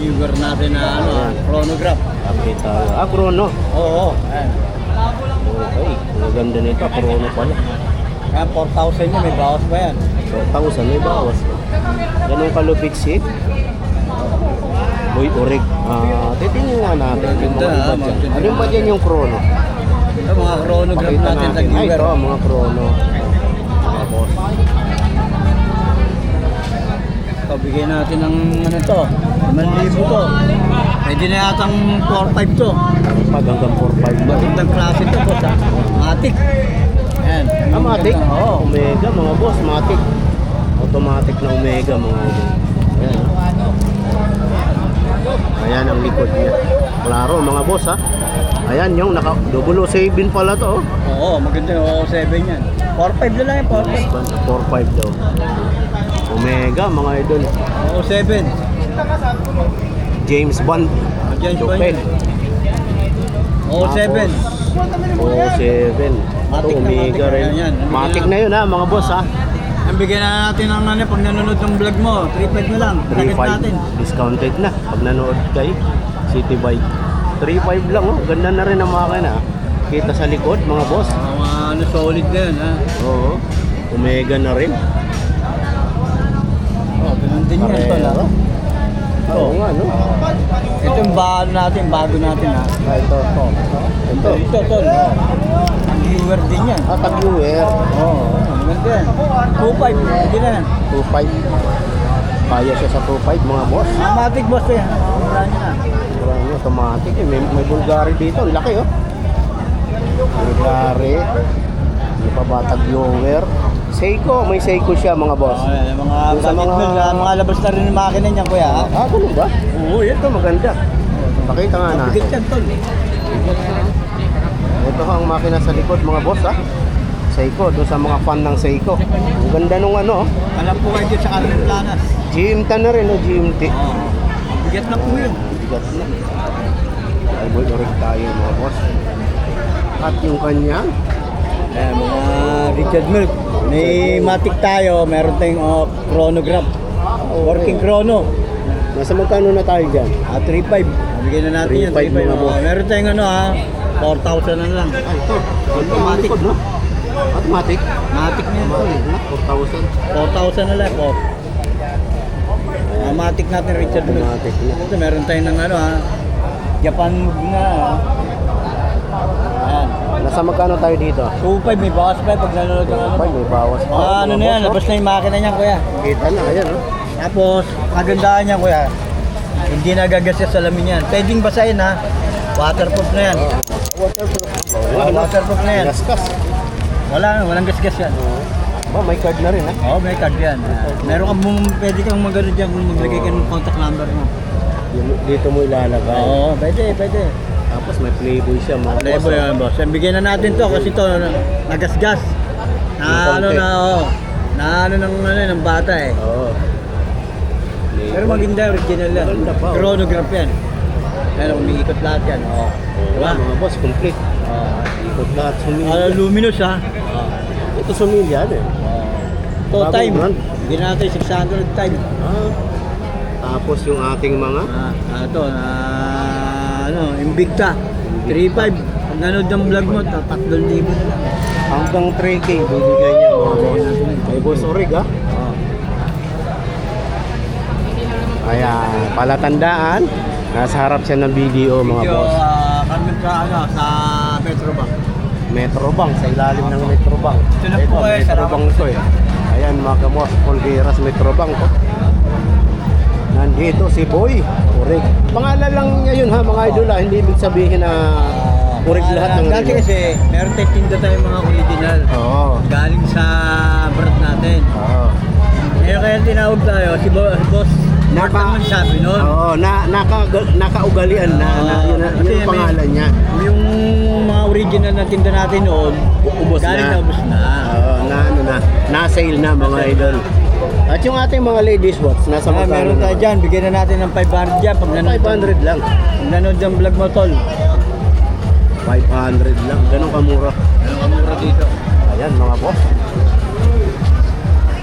viewer natin na ano, ah, chronograph. Update tayo. Ah, Chrono. Oo, ayan. Okay. Ang ganda nito. Chrono pala. Kaya 4,000 yun, may bawas pa yan. 4,000 may bawas. Ganun kalupit si Boy Orig. Ah, titingnan nga natin yung mga iba dyan. Ano ba dyan yung Chrono? Ito mga chronograph Pakita natin sa natin. Ay, viewer. ito, mga Chrono. Mga boss. Ito, natin ng ano to, 5,000 to. Pwede na yatang 4,500 to. Pag hanggang 4,500 ba? Magandang klase to po sa Matic. Ayan. Ah, Matic? Oo. Omega, mga boss, Matic. Automatic na Omega, mga idol. Ayan. Ayan ang likod niya. Klaro, mga boss, ha? Ayan, yung naka, double 07 pala to, oh. Oo, maganda yung 7 yan. 4,500 na lang yan, 4,500. 4.5 daw. Omega, mga idol. Oo, 7. James Bond. Chopin. yun. Oo, 7. O 7. Ito, Matic na, Omega matic. rin. Yan, yan. Matic na yun, ha, mga boss, ha? Ang bigyan na natin ng ano, pag nanonood ng vlog mo, 3,500 na lang. Sakit natin. 3.5 discounted na pag nanood kay City Bike 3.5 lang oh ganda na rin ang makina kita sa likod mga boss Oo, mga ano, solid na yan, ha? oo Omega na rin Oo, ganun din yan, tol, ha? oo nga no Ito yung bago natin, bago natin, ha? ah, ito ito Ito, ito, tol. Ang viewer din yan. ah tag-viewer Oo, maganda yan. 2,500, hindi na yan. 2.5 kaya siya sa 2.5 mga boss Matic boss eh. Wala niya na. Marami automatic eh. May, may Bulgari dito. Ang Laki oh. Bulgari. Ano pa ba? Tag-viewer. Seiko. May Seiko siya mga boss. Oh, yan, mga Yung sa mga- mga... mga labas na rin yung makina niya, kuya. ha? Ah, ganun ba? Oo, ito maganda. Pakita nga natin. Bigat yan, tol. Ito ang makina sa likod mga boss ha. Seiko, doon sa mga fan ng Seiko. Ang ganda nung ano, oh. Alam po kayo dyan sa Carmen Planas. GMT na rin, oh, GMT. Oo. Bigat na po yun. Bigat na. Ay, boy, orig tayo mga boss. At yung kanya, Eh, mga Richard Milk. May Matic tayo, meron tayong oh, chronograph. Working chrono. nasa magkano na tayo dyan? Ah, 3.5. Bigyan na natin yan. 3.5 mga 3.5. boss. Oh, meron tayong ano ha, 4,000 na lang. Ay, ito. Automatic. no? Automatic? Matic na yan. tol. Automatic na, 4,000. 4,000 na lang po. Ah, natin Richard Milk. Automatic na. Ito, meron tayong ng ano ha, Japan move na ha. Nasa magkano tayo dito? 2.5 may bawas pa pag nanonood ng ano. Ay, may bawas pa. Mga ano na yan, labas na yung makina niyan kuya. oh. Kita na, ayan, oh. Tapos, kagandahan niya kuya, hindi nagagasya sa lamin yan. Pwedeng basahin ha, waterproof na yan. Waterproof. Ah, waterproof na yan. Gasgas. Wala, walang gasgas yan. Ba, may card na rin, ha? Oo, may card yan. Meron kang mong, pwede kang magano dyan kung maglagay ka ng contact number mo. Dito mo ilalagay. Oo, pwede, pwede. Tapos may playboy siya, mga Level yan, boss. Yan, bigyan na natin to kasi to nagasgas. Na ano na, oh, na ano ng, ano, ng bata eh. Oo. Pero maganda, original yan. Maganda pa, oh. Chronograph yan. Pero umiikot lahat yan. Oo. Diba? Diba? Mga boss, complete. Oo. Ikot lahat Ah, sumilya. luminous ha. Ito sumilya, ano eh. To Bagong time. brand. Bigyan natin 600 time. Ah. Tapos yung ating mga Ah, ah, to, ah, ano, Invicta. 3.5. Pag nanood ng vlog mo, 3,000 na lang. hanggang 3K bibigay niya mga boss. May boss Orig ha. Oo. Ayan, palatandaan. Nasa harap siya ng video mga Medyo, boss. ah, kami sa, ano, sa Petrobank. Metrobank, sa ilalim ng Metrobank. Ito lang po eh, Metrobank salamat to eh. Ayan mga kamos, Polgueras Metrobank oh. Nandito si Boy, Orig. Pangalan lang niya yun ha mga idol ha, hindi ibig sabihin na Orig lahat ng Dati kasi, meron tayong tinda tayong mga original. Oo. Galing sa brand natin. Oo. Ngayon kaya tinawag tayo, si, Bo, si Boss Mark naman sabi nun. Oo, na, naka, nakaugalian na, na, yun, na- kasi yun ang may- pangalan niya. Yung mga original na tinda natin noon, Ubos galing na. na ubos na. Oo, na ano na, na-sale na mga idol. At yung ating mga ladies watch, nasa Ah, magkano meron tayo naman? dyan, bigyan na natin ng 500 dyan. Pag nanood, 500 lang. pag nanood ng vlog mo, tol. 500 lang. Ganun kamura. Ano ka mura dito? Ayan mga boss.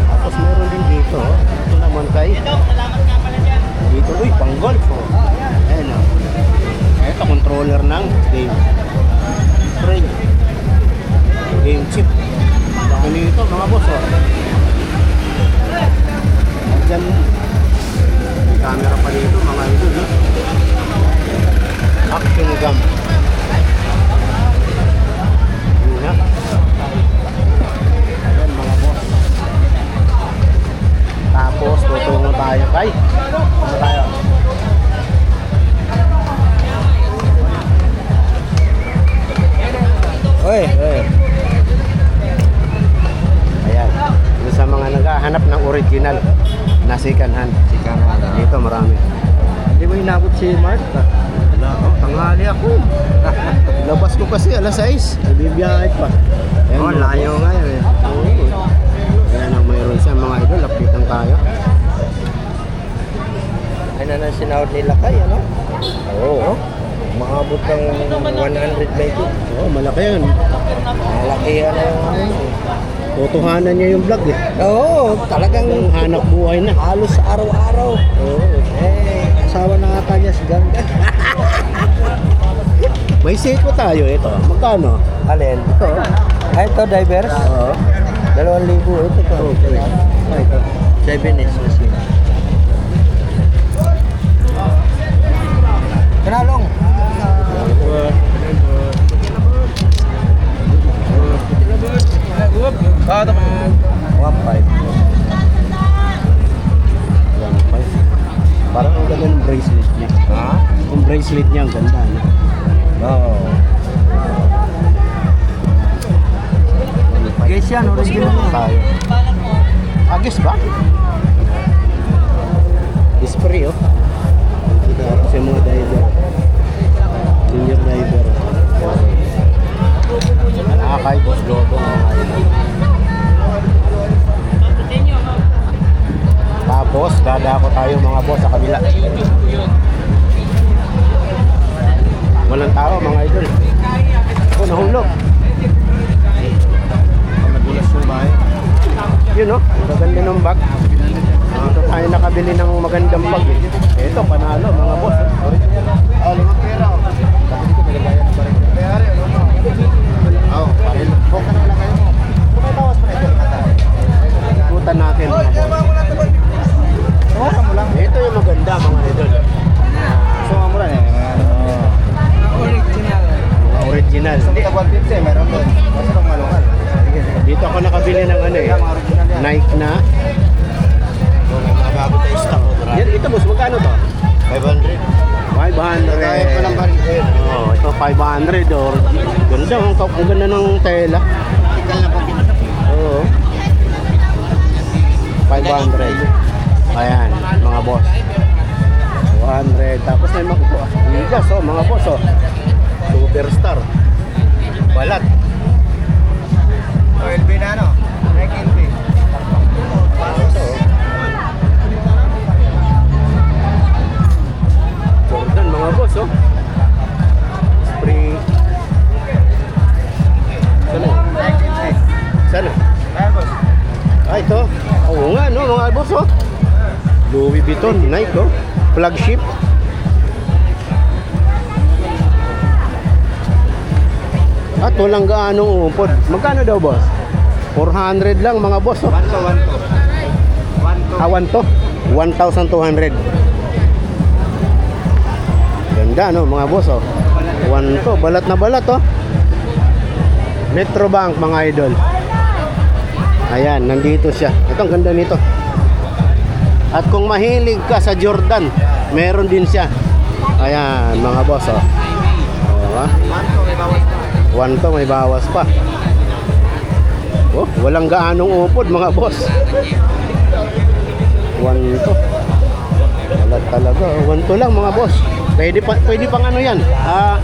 Tapos meron din dito. oh. Ito naman kay. Ito, salamat nga pala dyan. Dito Tuloy, pang golf oh. Ayan oh. Ito, controller ng game. Spring. Game chip. Dami nito mga boss oh. Diyan, may camera pa dito mga idol. No? Action naghahanap ng original na second hand. Second hand. Dito marami. Hindi mo inabot si Mark? Wala, oh, tanghali ako. Labas ko kasi alas 6. Nabibiyahe pa. Ayan, Oh, layo nga yun eh. Ayan ang mayroon siya mga idol. Lapitan tayo. Ay na na sinahod nila kay, ano? Oo. Maabot ng 100 maybe. Oo, malaki yun. Malaki ano yung ano yun. Tutuhanan niya yung vlog eh. Oo, talagang Ang hanap buhay na. halos araw-araw. Oo. Eh, asawa na ata niya si Ganda. May seko tayo ito. Magkano? Alin? Ito. Ay, ito, divers. Oo. Dalawang libo. Ito to. Okay. Ay, ito. Seven is Five. One five. Parang ang ganda ng bracelet niya. Ha? Yung bracelet niya ang ganda. No? Oo. Guys yan, original. Tayo. Walang tao mga idol. Oh, nahulog. Nagulas yung bahay. Yun oh, maganda ng bag. Dito tayo nakabili ng magandang bag eh. Ito, panalo mga boss. Oh, tela. Tinggal na. Oo. 500. Ayan, mga boss. 200. Tapos may makukuha. Ligas, oh, mga boss, oh. Superstar. Balat. 12 na, no? 19. Vuitton, Nike, oh. Flagship. At walang gaanong upod. Magkano daw, boss? 400 lang, mga boss, oh. One to, one to. One to. Awan to. 1,200. Ganda, no, mga boss, oh. One to. Balat na balat, oh. Metrobank, mga idol. Ayan, nandito siya. Ito, ang ganda nito. At kung mahilig ka sa Jordan, meron din siya. Ayan, mga boss, oh. Oh, ah. One to, may bawas pa. Oh, walang gaanong upod, mga boss. One to. Wala talaga. One to lang, mga boss. Pwede pa pwede pang ano 'yan. Ah,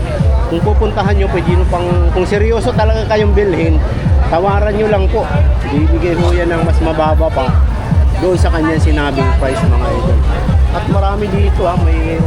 kung pupuntahan nyo, pwede nyo pang kung seryoso talaga kayong bilhin, tawaran nyo lang po. Bibigay ho yan ng mas mababa pa doon sa kanyang sinabing price mga idol. At marami dito ha, may